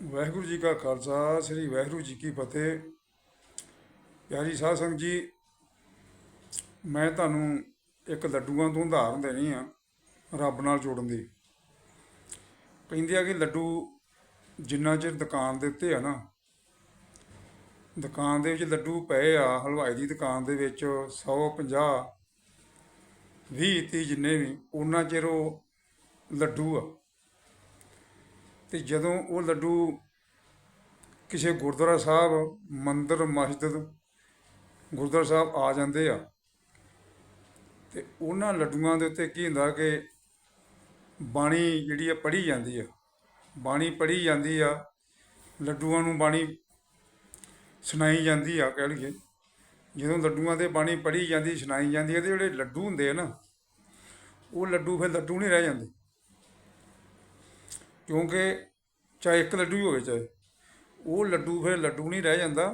ਵਾਹਿਗੁਰੂ ਜੀ ਕਾ ਖਾਲਸਾ, ਸ੍ਰੀ ਵਾਹਿਗੁਰੂ ਜੀ ਕੀ ਫਤਿਹ। ਪਿਆਰੀ ਸਾਧ ਸੰਗਤ ਜੀ, ਮੈਂ ਤੁਹਾਨੂੰ ਇੱਕ ਲੱਡੂਆਂ ਤੋਂ ਉਦਾਹਰਨ ਦੇਣੀ ਆ, ਰੱਬ ਨਾਲ ਜੋੜਨ ਦੀ। ਕਹਿੰਦੇ ਆ ਕਿ ਲੱਡੂ ਜਿੰਨਾ ਚਿਰ ਦੁਕਾਨ ਦੇ ਉੱਤੇ ਆ ਨਾ, ਦੁਕਾਨ ਦੇ ਵਿੱਚ ਲੱਡੂ ਪਏ ਆ, ਹਲਵਾਈ ਦੀ ਦੁਕਾਨ ਦੇ ਵਿੱਚ 150 20 30 ਜਿੰਨੇ ਵੀ, ਉਹਨਾਂ ਚਿਰ ਉਹ ਲੱਡੂ ਆ। ਅਤੇ ਜਦੋਂ ਉਹ ਲੱਡੂ ਕਿਸੇ ਗੁਰਦੁਆਰਾ ਸਾਹਿਬ, ਮੰਦਰ, ਮਸਜਿਦ, ਗੁਰਦੁਆਰਾ ਸਾਹਿਬ ਆ ਜਾਂਦੇ ਆ ਅਤੇ ਉਹਨਾਂ ਲੱਡੂਆਂ ਦੇ ਉੱਤੇ ਕੀ ਹੁੰਦਾ ਕਿ ਬਾਣੀ ਜਿਹੜੀ ਆ ਪੜ੍ਹੀ ਜਾਂਦੀ ਆ, ਬਾਣੀ ਪੜ੍ਹੀ ਜਾਂਦੀ ਆ, ਲੱਡੂਆਂ ਨੂੰ ਬਾਣੀ ਸੁਣਾਈ ਜਾਂਦੀ ਆ ਕਹਿ ਲਈਏ। ਜਦੋਂ ਲੱਡੂਆਂ ਦੇ ਬਾਣੀ ਪੜ੍ਹੀ ਜਾਂਦੀ, ਸੁਣਾਈ ਜਾਂਦੀ ਹੈ ਤੇ ਜਿਹੜੇ ਲੱਡੂ ਹੁੰਦੇ ਆ ਨਾ, ਉਹ ਲੱਡੂ ਫਿਰ ਲੱਡੂ ਨਹੀਂ ਰਹਿ ਜਾਂਦੇ। ਕਿਉਂਕਿ ਚਾਹੇ ਇੱਕ ਲੱਡੂ ਹੀ ਹੋਵੇ ਚਾਹੇ, ਉਹ ਲੱਡੂ ਫਿਰ ਲੱਡੂ ਨਹੀਂ ਰਹਿ ਜਾਂਦਾ।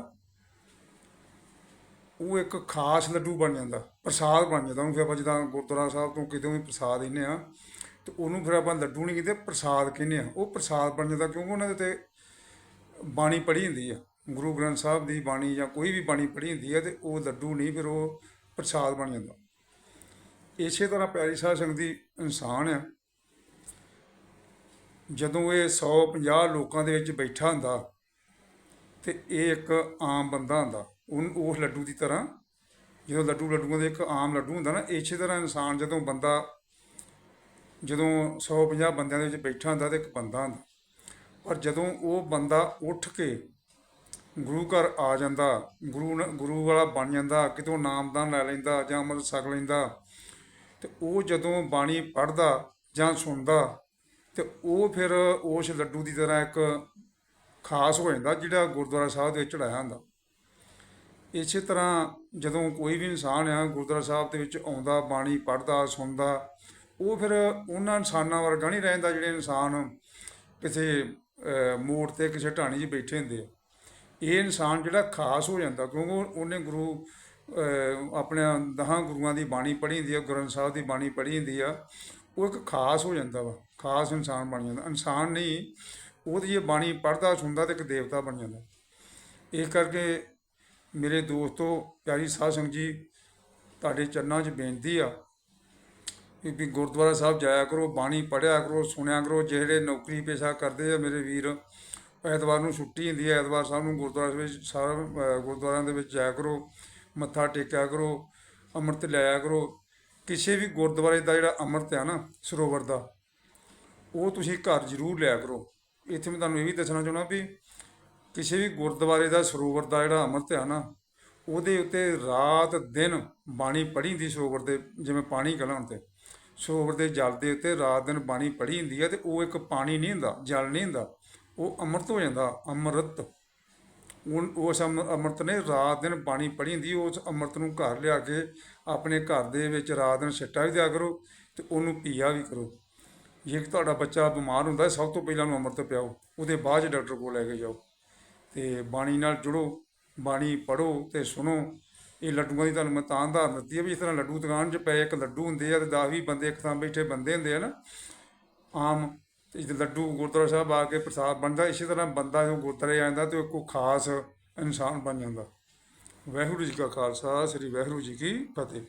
ਉਹ ਇੱਕ ਖਾਸ ਲੱਡੂ ਬਣ ਜਾਂਦਾ, ਪ੍ਰਸਾਦ ਬਣ ਜਾਂਦਾ। ਉਹਨੂੰ ਫਿਰ ਆਪਾਂ ਜਿੱਦਾਂ ਗੁਰਦੁਆਰਾ ਸਾਹਿਬ ਤੋਂ ਕਿਤੇ ਵੀ ਪ੍ਰਸਾਦ ਦਿੰਦੇ ਆ ਤੇ ਉਹਨੂੰ ਫਿਰ ਆਪਾਂ ਲੱਡੂ ਨਹੀਂ ਕਹਿੰਦੇ, ਪ੍ਰਸਾਦ ਕਹਿੰਦੇ ਆ ਉਹ ਪ੍ਰਸਾਦ ਬਣ ਜਾਂਦਾ ਕਿਉਂਕਿ ਉਹਨਾਂ ਦੇ ਤੇ ਬਾਣੀ ਪੜ੍ਹੀ ਹੁੰਦੀ ਆ। ਗੁਰੂ ਗ੍ਰੰਥ ਸਾਹਿਬ ਦੀ ਬਾਣੀ ਜਾਂ ਕੋਈ ਵੀ ਬਾਣੀ ਪੜ੍ਹੀ ਹੁੰਦੀ ਆ ਤੇ ਉਹ ਲੱਡੂ ਨਹੀਂ, ਫਿਰ ਉਹ ਪ੍ਰਸਾਦ ਬਣ ਜਾਂਦਾ। ਇਸੇ ਤਰ੍ਹਾਂ ਪਿਆਰੀ ਸਾਹਿਬ ਸਿੰਘ ਦੀ ਇਨਸਾਨ ਆ। ਜਦੋਂ ਇਹ 150 ਲੋਕਾਂ ਦੇ ਵਿੱਚ ਬੈਠਾ ਹੁੰਦਾ ਤੇ ਇਹ ਇੱਕ ਆਮ ਬੰਦਾ ਹੁੰਦਾ ਉਹ ਉਸ ਲੱਡੂ ਦੀ ਤਰ੍ਹਾਂ ਜਦੋਂ ਲੱਡੂ, ਲੱਡੂਆਂ ਦੇ ਇੱਕ ਆਮ ਲੱਡੂ ਹੁੰਦਾ ਨਾ, ਇਸੇ ਤਰ੍ਹਾਂ ਇਨਸਾਨ ਜਦੋਂ ਬੰਦਾ, ਜਦੋਂ 150 ਬੰਦਿਆਂ ਦੇ ਵਿੱਚ ਬੈਠਾ ਹੁੰਦਾ ਤੇ ਇੱਕ ਬੰਦਾ ਹੁੰਦਾ। ਪਰ ਜਦੋਂ ਉਹ ਬੰਦਾ ਉੱਠ ਕੇ ਗੁਰੂ ਘਰ ਆ ਜਾਂਦਾ, ਗੁਰੂ ਗੁਰੂ ਵਾਲਾ ਬਣ ਜਾਂਦਾ, ਕਿਤੋਂ ਨਾਮਦਾਨ ਲੈ ਲੈਂਦਾ ਜਾਂ ਅੰਮ੍ਰਿਤ ਛਕ ਲੈਂਦਾ ਤੇ ਉਹ ਜਦੋਂ ਬਾਣੀ ਪੜ੍ਹਦਾ ਜਾਂ ਸੁਣਦਾ ਤੇ ਉਹ ਫਿਰ ਉਸ ਲੱਡੂ ਦੀ ਤਰ੍ਹਾਂ ਇੱਕ ਖਾਸ ਹੋ ਜਾਂਦਾ ਜਿਹੜਾ ਗੁਰਦੁਆਰਾ ਸਾਹਿਬ ਦੇ ਵਿੱਚ ਚੜਾਇਆ ਹੁੰਦਾ। ਇਸੇ ਤਰ੍ਹਾਂ ਜਦੋਂ ਕੋਈ ਵੀ ਇਨਸਾਨ ਆ ਗੁਰਦੁਆਰਾ ਸਾਹਿਬ ਦੇ ਵਿੱਚ ਆਉਂਦਾ ਬਾਣੀ ਪੜ੍ਹਦਾ ਸੁਣਦਾ ਉਹ ਫਿਰ ਉਹਨਾਂ ਇਨਸਾਨਾਂ ਵਰਗਾ ਨਹੀਂ ਰਹਿੰਦਾ ਜਿਹੜੇ ਇਨਸਾਨ ਕਿਸੇ ਮੋੜ ਤੇ ਕਿਸੇ ਢਾਣੀ 'ਚ ਬੈਠੇ ਹੁੰਦੇ ਆ। ਇਹ ਇਨਸਾਨ ਜਿਹੜਾ ਖਾਸ ਹੋ ਜਾਂਦਾ ਕਿਉਂਕਿ ਉਹਨੇ ਗੁਰੂ ਅਹ, ਆਪਣੇ ਦਹਾਂ ਗੁਰੂਆਂ ਦੀ ਬਾਣੀ ਪੜ੍ਹੀ ਹੁੰਦੀ ਆ ਗੁਰੂ ਸਾਹਿਬ ਦੀ ਬਾਣੀ ਪੜ੍ਹੀ ਹੁੰਦੀ ਆ। ਉਹ ਇੱਕ ਖਾਸ ਹੋ ਜਾਂਦਾ ਵਾ, ਖਾਸ ਇਨਸਾਨ ਬਣ ਜਾਂਦਾ। ਇਨਸਾਨ ਨਹੀਂ, ਉਹਦੀ ਇਹ ਬਾਣੀ ਪੜ੍ਹਦਾ, ਸੁਣਦਾ ਤੇ ਇੱਕ ਦੇਵਤਾ ਬਣ ਜਾਂਦਾ। ਇਸ ਕਰਕੇ ਮੇਰੇ ਦੋਸਤੋ, ਪਿਆਰੀ ਸਾਧ ਸੰਗਤ ਜੀ, ਤੁਹਾਡੇ ਚਰਨਾਂ 'ਚ ਬੇਨਤੀ ਆ ਕਿ ਵੀ ਗੁਰਦੁਆਰਾ ਸਾਹਿਬ ਜਾਇਆ ਕਰੋ, ਬਾਣੀ ਪੜ੍ਹਿਆ ਕਰੋ, ਸੁਣਿਆ ਕਰੋ, ਜਿਹੜੇ ਨੌਕਰੀ ਪੇਸ਼ਾ ਕਰਦੇ ਆ ਮੇਰੇ ਵੀਰ, ਐਤਵਾਰ ਨੂੰ ਛੁੱਟੀ ਹੁੰਦੀ ਹੈ ਐਤਵਾਰ ਸਾਹਿਬ ਨੂੰ ਗੁਰਦੁਆਰਾ ਵਿੱਚ ਸਾਰਾ ਗੁਰਦੁਆਰਿਆਂ ਦੇ ਵਿੱਚ ਜਾਇਆ ਕਰੋ, ਮੱਥਾ ਟੇਕਿਆ ਕਰੋ, ਅੰਮ੍ਰਿਤ ਲਿਆਇਆ ਕਰੋ ਕਿਸੇ ਵੀ ਗੁਰਦੁਆਰੇ ਦਾ ਜਿਹੜਾ ਅੰਮ੍ਰਿਤ ਆ ਨਾ, ਸਰੋਵਰ ਦਾ, ਉਹ ਤੁਸੀਂ ਘਰ ਜ਼ਰੂਰ ਲਿਆ ਕਰੋ। ਇੱਥੇ ਮੈਂ ਤੁਹਾਨੂੰ ਇਹ ਵੀ ਦੱਸਣਾ ਚਾਹੁੰਦਾ ਵੀ ਕਿਸੇ ਵੀ ਗੁਰਦੁਆਰੇ ਦਾ ਸਰੋਵਰ ਦਾ ਜਿਹੜਾ ਅੰਮ੍ਰਿਤ ਆ ਨਾ, ਉਹਦੇ ਉੱਤੇ ਰਾਤ ਦਿਨ ਬਾਣੀ ਪੜ੍ਹੀ ਹੁੰਦੀ ਸਰੋਵਰ ਦੇ, ਜਿਵੇਂ ਪਾਣੀ ਗਲਾਉਣ ਤੇ ਸਰੋਵਰ ਦੇ ਜਲ ਦੇ ਉੱਤੇ ਰਾਤ ਦਿਨ ਬਾਣੀ ਪੜ੍ਹੀ ਹੁੰਦੀ ਹੈ ਤੇ ਉਹ ਇੱਕ ਪਾਣੀ ਨਹੀਂ ਹੁੰਦਾ, ਜਲ ਨਹੀਂ ਹੁੰਦਾ, ਉਹ ਅੰਮ੍ਰਿਤ ਹੋ ਜਾਂਦਾ, ਅੰਮ੍ਰਿਤ। ਉਹ- ਉਸ ਅੰਮ- ਅੰਮ੍ਰਿਤ ਨੇ ਰਾਤ ਦਿਨ ਬਾਣੀ ਪੜ੍ਹੀ ਹੁੰਦੀ, ਉਸ ਅੰਮ੍ਰਿਤ ਨੂੰ ਘਰ ਲਿਆ ਕੇ ਆਪਣੇ ਘਰ ਦੇ ਵਿੱਚ ਰਾਤ ਦਿਨ ਛਿੱਟਾ ਵੀ ਦਿਆ ਕਰੋ ਤੇ ਉਹਨੂੰ ਪੀਆ ਵੀ ਕਰੋ। ਜੇ ਤੁਹਾਡਾ ਬੱਚਾ ਬਿਮਾਰ ਹੁੰਦਾ, ਸਭ ਤੋਂ ਪਹਿਲਾਂ ਉਹਨੂੰ ਅੰਮ੍ਰਿਤ ਪਿਆਓ, ਉਹਦੇ ਬਾਅਦ 'ਚ ਡਾਕਟਰ ਕੋਲ ਲੈ ਕੇ ਜਾਓ। ਤੇ ਬਾਣੀ ਨਾਲ ਜੁੜੋ, ਬਾਣੀ ਪੜੋ ਤੇ ਸੁਣੋ। ਇਹ ਲੱਡੂਆਂ ਦੀ ਤੁਹਾਨੂੰ ਮੈਂ ਤਾਂ ਉਦਾਹਰਨ ਦਿੱਤੀ ਹੈ ਵੀ ਇਸ ਤਰ੍ਹਾਂ ਲੱਡੂ ਦੁਕਾਨ 'ਚ ਪਏ, ਇੱਕ ਲੱਡੂ ਹੁੰਦੇ ਆ ਤੇ 10 20 ਬੰਦੇ ਇੱਕ ਥਾਂ ਬੈਠੇ ਬੰਦੇ ਹੁੰਦੇ ਆ ਨਾ। ਆਮ ਤੇ ਲੱਡੂ ਗੁਰਦੁਆਰਾ ਸਾਹਿਬ ਆ ਕੇ ਪ੍ਰਸਾਦ ਬਣਦਾ, ਇਸੇ ਤਰ੍ਹਾਂ ਬੰਦਾ ਜੋ ਗੁਰਦੁਆਰੇ ਆ ਜਾਂਦਾ ਤੇ ਉਹ ਕੋਈ ਖਾਸ ਇਨਸਾਨ ਬਣ ਜਾਂਦਾ। ਵਾਹਿਗੁਰੂ ਜੀ ਕਾ ਖਾਲਸਾ, ਸ੍ਰੀ ਵਾਹਿਗੁਰੂ ਜੀ ਕੀ ਫਤਿਹ।